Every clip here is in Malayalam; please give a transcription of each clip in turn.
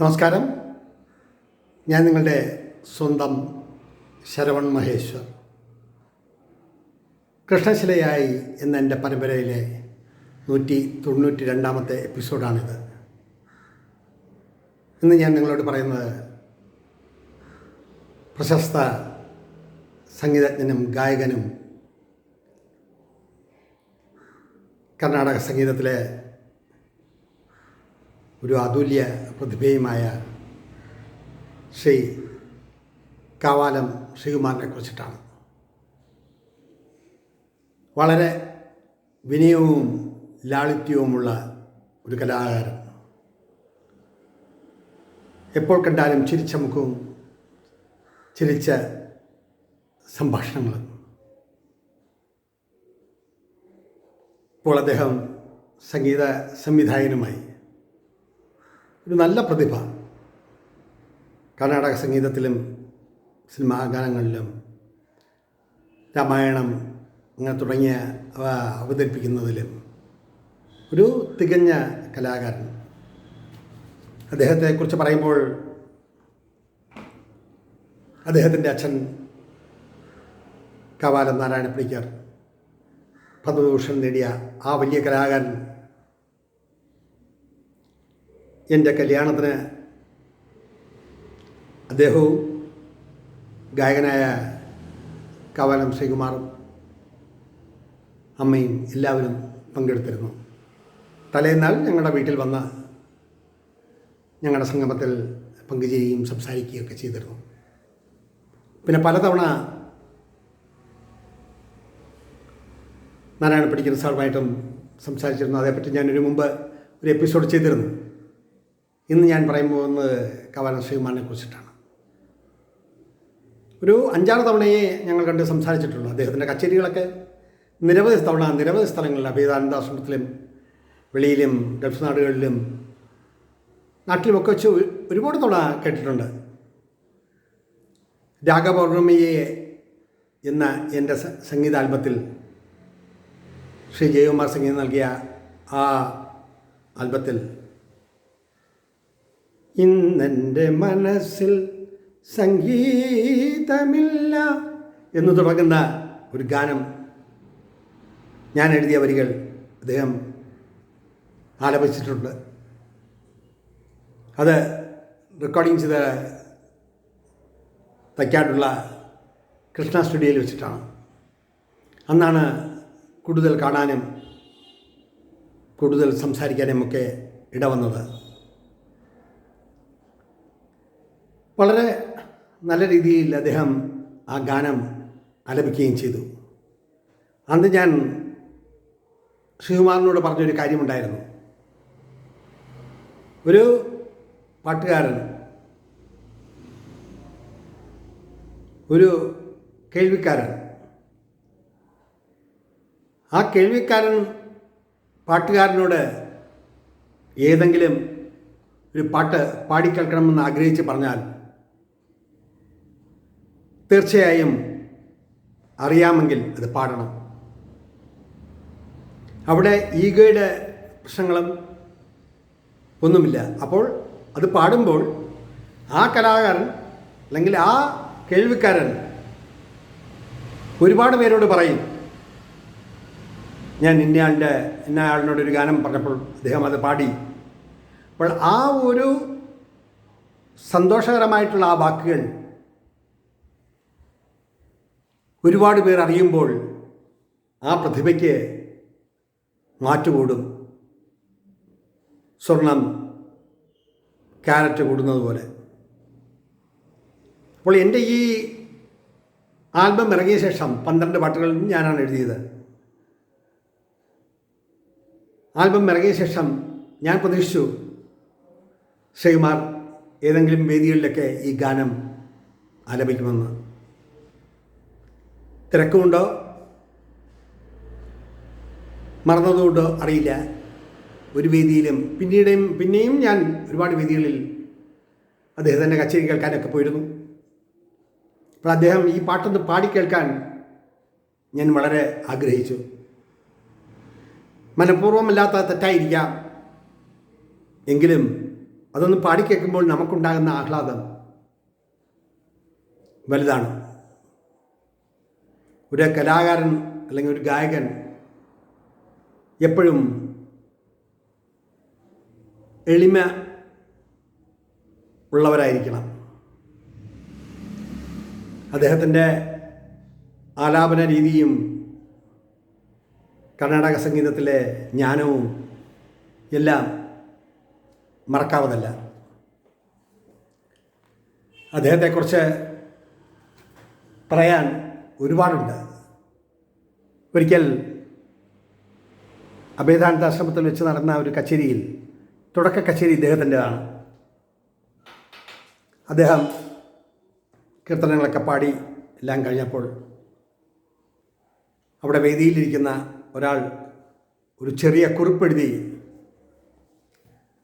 നമസ്കാരം. ഞാൻ നിങ്ങളുടെ സ്വന്തം ശരവൺ മഹേശ്വർ. കൃഷ്ണശിലയായി എന്ന എന്റെ പരമ്പരയിലെ നൂറ്റി തൊണ്ണൂറ്റി രണ്ടാമത്തെ എപ്പിസോഡാണിത്. ഇന്ന് ഞാൻ നിങ്ങളോട് പറയുന്നത് പ്രശസ്ത സംഗീതജ്ഞനും ഗായകനും കർണാടക സംഗീതത്തിലെ ഒരു അതുല്യ പ്രതിഭയുമായ ശ്രീ കാവാലം ശ്രീകുമാറിനെ കുറിച്ചിട്ടാണ്. വളരെ വിനയവും ലാളിത്യവുമുള്ള ഒരു കലാകാരൻ. എപ്പോൾ കണ്ടാലും ചിരിച്ച മുഖവും ചിരിച്ച സംഭാഷണങ്ങളും. ഇപ്പോൾ അദ്ദേഹം സംഗീത സംവിധായകനുമായി ഒരു നല്ല പ്രതിഭ. കർണാടക സംഗീതത്തിലും സിനിമാ ഗാനങ്ങളിലും രാമായണം അങ്ങനെ തുടങ്ങിയ അവ അവതരിപ്പിക്കുന്നതിലും ഒരു തികഞ്ഞ കലാകാരൻ. അദ്ദേഹത്തെക്കുറിച്ച് പറയുമ്പോൾ അദ്ദേഹത്തിന്റെ അച്ഛൻ കവാലം നാരായണ പണിക്കർ പത്മഭൂഷൺ നേടിയ ആ വലിയ കലാകാരൻ എന്റെ കല്യാണത്തിന് അദ്ദേഹവും ഗായകനായ കവലം ശ്രീകുമാറും അമ്മയും എല്ലാവരും പങ്കെടുത്തിരുന്നു. തലേന്നാൾ ഞങ്ങളുടെ വീട്ടിൽ വന്ന് ഞങ്ങളുടെ സംഗമത്തിൽ പങ്കുചേരുകയും സംസാരിക്കുകയൊക്കെ ചെയ്തിരുന്നു. പിന്നെ പലതവണ നാരായണ പഠിക്കുന്ന സാറുമായിട്ടും സംസാരിച്ചിരുന്നു. അതേപ്പറ്റി ഞാനൊരു മുമ്പ് ഒരു എപ്പിസോഡ് ചെയ്തിരുന്നു. ഇന്ന് ഞാൻ പറയാൻ പോകുന്നത് കവാന ശ്രീകുമാറിനെ കുറിച്ചിട്ടാണ്. ഒരു അഞ്ചാറ് തവണയെ ഞങ്ങൾ കണ്ട് സംസാരിച്ചിട്ടുള്ളൂ അദ്ദേഹത്തിന്റെ കച്ചേരികളൊക്കെ. നിരവധി തവണ നിരവധി സ്ഥലങ്ങളിൽ അഭേദാനന്ദാശ്രമത്തിലും വെളിയിലും ഗൾഫ് നാടുകളിലും നാട്ടിലുമൊക്കെ വെച്ച് ഒരുപാട് തവണ കേട്ടിട്ടുണ്ട്. രാഗപൗർണമിയെ എന്ന എന്റെ സംഗീതാൽബത്തിൽ ശ്രീ ജയകുമാർ സംഗീതം നൽകിയ ആ ആൽബത്തിൽ ഇന്നെന്റെ മനസ്സിൽ സംഗീതമില്ല എന്ന് തുടങ്ങുന്ന ഒരു ഗാനം ഞാൻ എഴുതിയ വരികൾ അദ്ദേഹം ആലപിച്ചിട്ടുണ്ട്. അത് റെക്കോർഡിങ് ചെയ്ത് തയ്ക്കാട്ടുള്ള കൃഷ്ണ സ്റ്റുഡിയോയിൽ വെച്ചിട്ടാണ്. അന്നാണ് കൂടുതൽ കാണാനും കൂടുതൽ സംസാരിക്കാനും ഒക്കെ ഇടവന്നത്. വളരെ നല്ല രീതിയിൽ അദ്ദേഹം ആ ഗാനം ആലപിക്കുകയും ചെയ്തു. അന്ന് ഞാൻ ശ്രീകുമാറിനോട് പറഞ്ഞൊരു കാര്യമുണ്ടായിരുന്നു. ഒരു പാട്ടുകാരൻ ഒരു കേൾവിക്കാരൻ ആ കേൾവിക്കാരൻ പാട്ടുകാരനോട് ഏതെങ്കിലും ഒരു പാട്ട് പാടിക്കേൾക്കണമെന്ന് ആഗ്രഹിച്ച് പറഞ്ഞാൽ തീർച്ചയായും അറിയാമെങ്കിൽ അത് പാടണം. അവിടെ ഈഗോയുടെ പ്രശ്നങ്ങളും ഒന്നുമില്ല. അപ്പോൾ അത് പാടുമ്പോൾ ആ കലാകാരൻ അല്ലെങ്കിൽ ആ കേൾവിക്കാരൻ ഒരുപാട് പേരോട് പറയും ഞാൻ ഇന്നയാളുടെ ഇന്ന ആളിനോട് ഒരു ഗാനം പറഞ്ഞപ്പോൾ അദ്ദേഹം അത് പാടി. അപ്പോൾ ആ ഒരു സന്തോഷകരമായിട്ടുള്ള ആ വാക്കുകൾ ഒരുപാട് പേർ അറിയുമ്പോൾ ആ പ്രതിഭയ്ക്ക് മാറ്റുകൂടും. സ്വർണം ക്യാരറ്റ് കൂടുന്നത് പോലെ. അപ്പോൾ എന്റെ ഈ ആൽബം ഇറങ്ങിയ ശേഷം പന്ത്രണ്ട് പാട്ടുകൾ ഞാനാണ് എഴുതിയത്. ആൽബം ഇറങ്ങിയ ശേഷം ഞാൻ പ്രതീക്ഷിച്ചു ശ്രീകുമാർ ഏതെങ്കിലും വേദികളിലൊക്കെ ഈ ഗാനം ആലപിക്കുമെന്ന്. തിരക്കുമുണ്ടോ? മറന്നതുകൊണ്ടോ അറിയില്ല. ഒരു വേദിയിലും പിന്നീടും പിന്നെയും ഞാൻ ഒരുപാട് വേദികളിൽ അദ്ദേഹത്തിന്റെ കച്ചേരി കേൾക്കാനൊക്കെ പോയിരുന്നു. അപ്പോൾ അദ്ദേഹം ഈ പാട്ടൊന്ന് പാടി കേൾക്കാൻ ഞാൻ വളരെ ആഗ്രഹിച്ചു. മനഃപൂർവമല്ലാത്ത തെറ്റായിരിക്കാം. എങ്കിലും അതൊന്ന് പാടിക്കേൾക്കുമ്പോൾ നമുക്കുണ്ടാകുന്ന ആഹ്ലാദം വലുതാണ്. ഒരു കലാകാരൻ അല്ലെങ്കിൽ ഒരു ഗായകൻ എപ്പോഴും എളിമ ഉള്ളവരായിരിക്കണം. അദ്ദേഹത്തിന്റെ ആലാപന രീതിയും കർണാടക സംഗീതത്തിലെ ജ്ഞാനവും എല്ലാം മറക്കാവതല്ല അദ്ദേഹത്തെക്കുറിച്ച് പറയാൻ ഒരുപാടുണ്ട് ഒരിക്കൽ അഭേദാനന്ദ ആശ്രമത്തിൽ വെച്ച് നടന്ന ഒരു കച്ചേരിയിൽ തുടക്ക കച്ചേരി ഇദ്ദേഹത്തിന്റെതാണ്. അദ്ദേഹം കീർത്തനങ്ങളൊക്കെ പാടി എല്ലാം കഴിഞ്ഞപ്പോൾ അവിടെ വേദിയിലിരിക്കുന്ന ഒരാൾ ഒരു ചെറിയ കുറിപ്പെഴുതി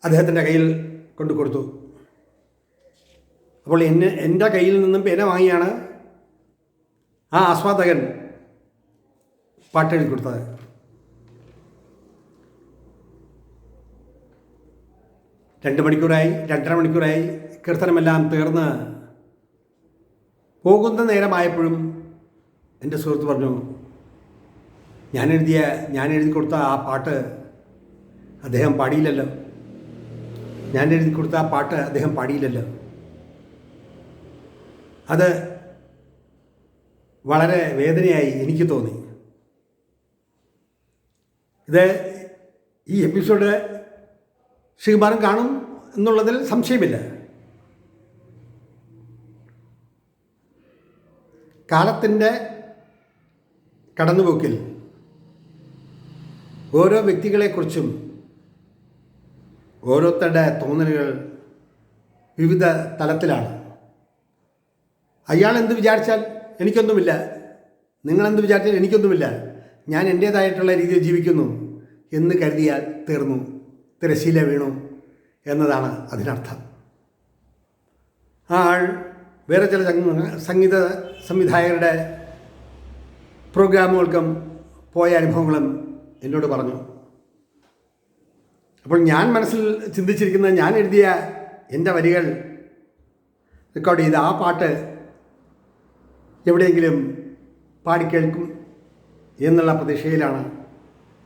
അദ്ദേഹത്തിന്റെ കയ്യിൽ കൊണ്ടു കൊടുത്തു അപ്പോൾ എന്നെ എന്റെ കയ്യിൽ നിന്നും പേന വാങ്ങിയാണ് ആ ആസ്വാദകൻ പാട്ടെഴുതി കൊടുത്തത്. രണ്ട് മണിക്കൂറായി രണ്ടര മണിക്കൂറായി കീർത്തനമെല്ലാം തീർന്ന് പോകുന്ന നേരമായപ്പോഴും എന്റെ സുഹൃത്ത് പറഞ്ഞു ഞാൻ എഴുതിയ ഞാൻ എഴുതി കൊടുത്ത ആ പാട്ട് അദ്ദേഹം പാടിയില്ലല്ലോ. ഞാൻ എഴുതി കൊടുത്ത ആ പാട്ട് അദ്ദേഹം പാടിയില്ലല്ലോ. അത് വളരെ വേദനയായി എനിക്ക് തോന്നി. ഇത് ഈ എപ്പിസോഡ് ശ്രീകുമാരൻ കാണും എന്നുള്ളതിൽ സംശയമില്ല. കാലത്തിന്റെ കടന്നുപോക്കിൽ ഓരോ വ്യക്തികളെക്കുറിച്ചും ഓരോരുത്തരുടെ തോന്നലുകൾ വിവിധ തലത്തിലാണ്. അയാൾ എന്ത് വിചാരിച്ചാൽ എനിക്കൊന്നുമില്ല. നിങ്ങളെന്ത് വിചാരിച്ചാൽ എനിക്കൊന്നുമില്ല. ഞാൻ എന്റേതായിട്ടുള്ള രീതിയിൽ ജീവിക്കുന്നു എന്ന് കരുതിയാൽ തീർന്നു. തിരശീല വീണു എന്നതാണ് അതിനർത്ഥം. ആൾ വേറെ ചില സംഗീത സംവിധായകരുടെ പ്രോഗ്രാമുകൾക്കും പോയ അനുഭവങ്ങളും എന്നോട് പറഞ്ഞു. അപ്പോൾ ഞാൻ മനസ്സിൽ ചിന്തിച്ചിരിക്കുന്നത് ഞാൻ എഴുതിയ എന്റെ വരികൾ റെക്കോർഡ് ചെയ്ത ആ പാട്ട് എവിടെയെങ്കിലും പാടിക്കേൾക്കും എന്നുള്ള പ്രതീക്ഷയിലാണ്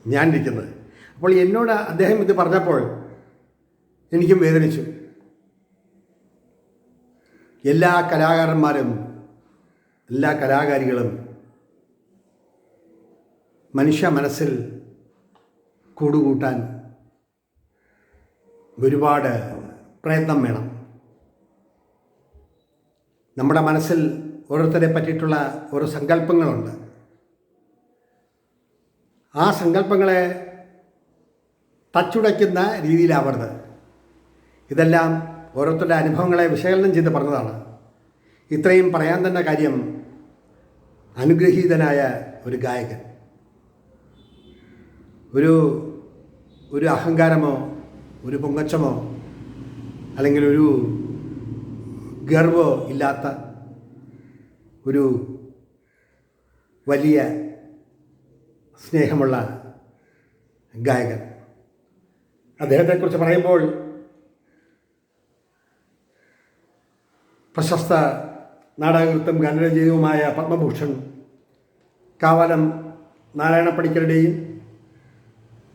ഞാൻ ഇരിക്കുന്നത് അപ്പോൾ എന്നോട് അദ്ദേഹം ഇത് പറഞ്ഞപ്പോൾ എനിക്കും വേദനിച്ചു. എല്ലാ കലാകാരന്മാരും എല്ലാ കലാകാരികളും മനുഷ്യ മനസ്സിൽ കൂടുകൂട്ടാൻ ഒരുപാട് പ്രയത്നം വേണം. നമ്മുടെ മനസ്സിൽ ഓരോരുത്തരെ പറ്റിയിട്ടുള്ള ഓരോ സങ്കല്പങ്ങളുണ്ട്. ആ സങ്കല്പങ്ങളെ തച്ചുടയ്ക്കുന്ന രീതിയിലാവരുത്. ഇതെല്ലാം ഓരോരുത്തരുടെ അനുഭവങ്ങളെ വിശകലനം ചെയ്ത് പറഞ്ഞതാണ്. ഇത്രയും പറയാൻ തന്നെ കാര്യം അനുഗ്രഹീതനായ ഒരു ഗായകൻ. ഒരു ഒരു അഹങ്കാരമോ ഒരു പൊങ്ങച്ചമോ അല്ലെങ്കിൽ ഒരു ഗർവോ ഇല്ലാത്ത ഒരു വലിയ സ്നേഹമുള്ള ഗായകൻ. അദ്ദേഹത്തെക്കുറിച്ച് പറയുമ്പോൾ പ്രശസ്ത നാടകകൃത്തും ഗാനരചയവുമായ പത്മഭൂഷൺ കാവാലം നാരായണ പണിക്കരുടെയും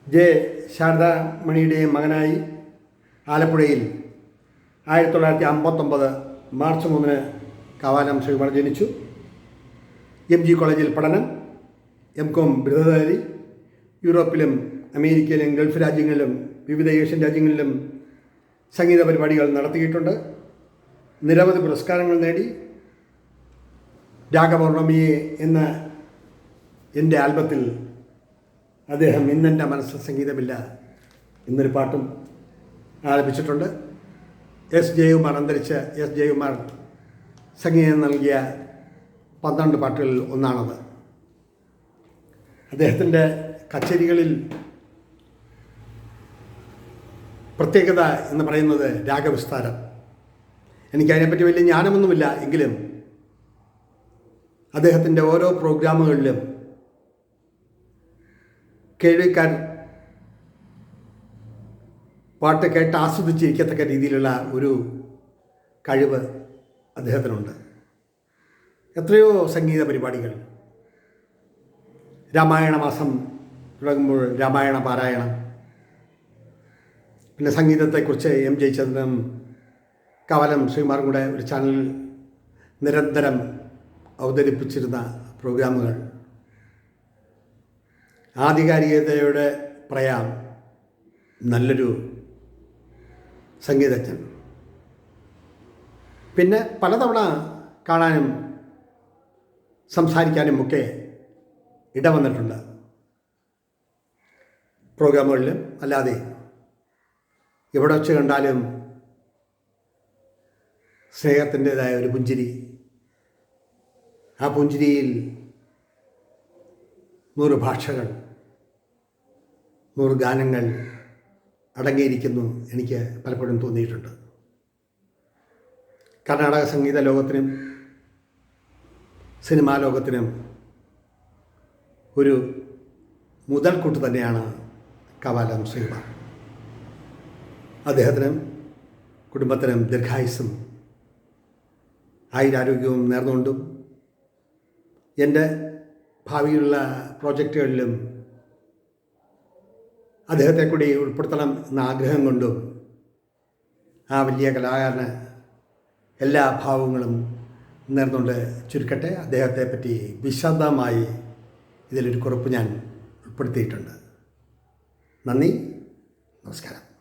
ജെ ശാരദാമണിയുടെയും മകനായി ആലപ്പുഴയിൽ ആയിരത്തി തൊള്ളായിരത്തി അമ്പത്തൊമ്പത് മാർച്ച് മൂന്നിന് കാവാലം ശ്രീകുമാർ ജനിച്ചു. എം ജി കോളേജിൽ പഠനം. എം കോം ബിരുദധാരി. യൂറോപ്പിലും അമേരിക്കയിലും ഗൾഫ് രാജ്യങ്ങളിലും വിവിധ ഏഷ്യൻ രാജ്യങ്ങളിലും സംഗീത പരിപാടികൾ നടത്തിയിട്ടുണ്ട്. നിരവധി പുരസ്കാരങ്ങൾ നേടി. രാഗപൗർണമിയെ എന്ന എന്റെ ആൽബത്തിൽ അദ്ദേഹം ഇന്നെന്റെ മനസ്സ് സംഗീതമില്ല എന്നൊരു പാട്ടും ആലപിച്ചിട്ടുണ്ട്. എസ് ജയകുമാർ അന്തരിച്ച എസ് ജയകുമാർ സംഗീതം നൽകിയ പന്ത്രണ്ട് പാട്ടുകളിൽ ഒന്നാണത്. അദ്ദേഹത്തിന്റെ കച്ചേരികളിൽ പ്രത്യേകത എന്ന് പറയുന്നത് രാഗവിസ്താരം. എനിക്കതിനെപ്പറ്റി വലിയ ജ്ഞാനമൊന്നുമില്ല എങ്കിലും അദ്ദേഹത്തിന്റെ ഓരോ പ്രോഗ്രാമുകളിലും കേൾവിക്കാർ പാട്ട് കേട്ട് ആസ്വദിച്ചിരിക്കത്തക്ക രീതിയിലുള്ള ഒരു കഴിവ് അദ്ദേഹത്തിനുണ്ട്. എത്രയോ സംഗീത പരിപാടികൾ. രാമായണ മാസം തുടങ്ങുമ്പോൾ രാമായണ പാരായണം. പിന്നെ സംഗീതത്തെക്കുറിച്ച് എം ജയചന്ദ്രനും കവലം ശ്രീമാറും കൂടെ ഒരു ചാനൽ നിരന്തരം അവതരിപ്പിച്ചിരുന്ന പ്രോഗ്രാമുകൾ. ആധികാരികതയുടെ പ്രയാം. നല്ലൊരു സംഗീതജ്ഞൻ. പിന്നെ പലതവണ കാണാനും സംസാരിക്കാനും ഒക്കെ ഇടവന്നിട്ടുണ്ട് പ്രോഗ്രാമുകളിലും അല്ലാതെ എവിടെ വെച്ച് കണ്ടാലും സ്നേഹത്തിന്റെതായ ഒരു പുഞ്ചിരി. ആ പുഞ്ചിരിയിൽ നൂറ് ഭാഷകൾ നൂറ് ഗാനങ്ങൾ അടങ്ങിയിരിക്കുന്നു എനിക്ക് പലപ്പോഴും തോന്നിയിട്ടുണ്ട്. കർണാടക സംഗീത ലോകത്തിനും സിനിമാ ലോകത്തിനും ഒരു മുതൽക്കൂട്ട് തന്നെയാണ് കവാലം ശ്രീമാൻ അദ്ദേഹത്തിനും കുടുംബത്തിനും ദീർഘായുസും ആയുരാരോഗ്യവും നേർന്നുകൊണ്ടും എന്റെ ഭാവിയിലുള്ള പ്രോജക്റ്റുകളിലും അദ്ദേഹത്തെ കൂടി ഉൾപ്പെടുത്തണം എന്ന ആഗ്രഹം കൊണ്ടും ആ വലിയ കലാകാരന് എല്ലാ ഭാവങ്ങളും നേർന്നുകൊണ്ട് ചുരുക്കട്ടെ. അദ്ദേഹത്തെ പറ്റി വിശദമായി ഇതിലൊരു കുറിപ്പ് ഞാൻ ഉൾപ്പെടുത്തിയിട്ടുണ്ട്. നന്ദി. നമസ്കാരം.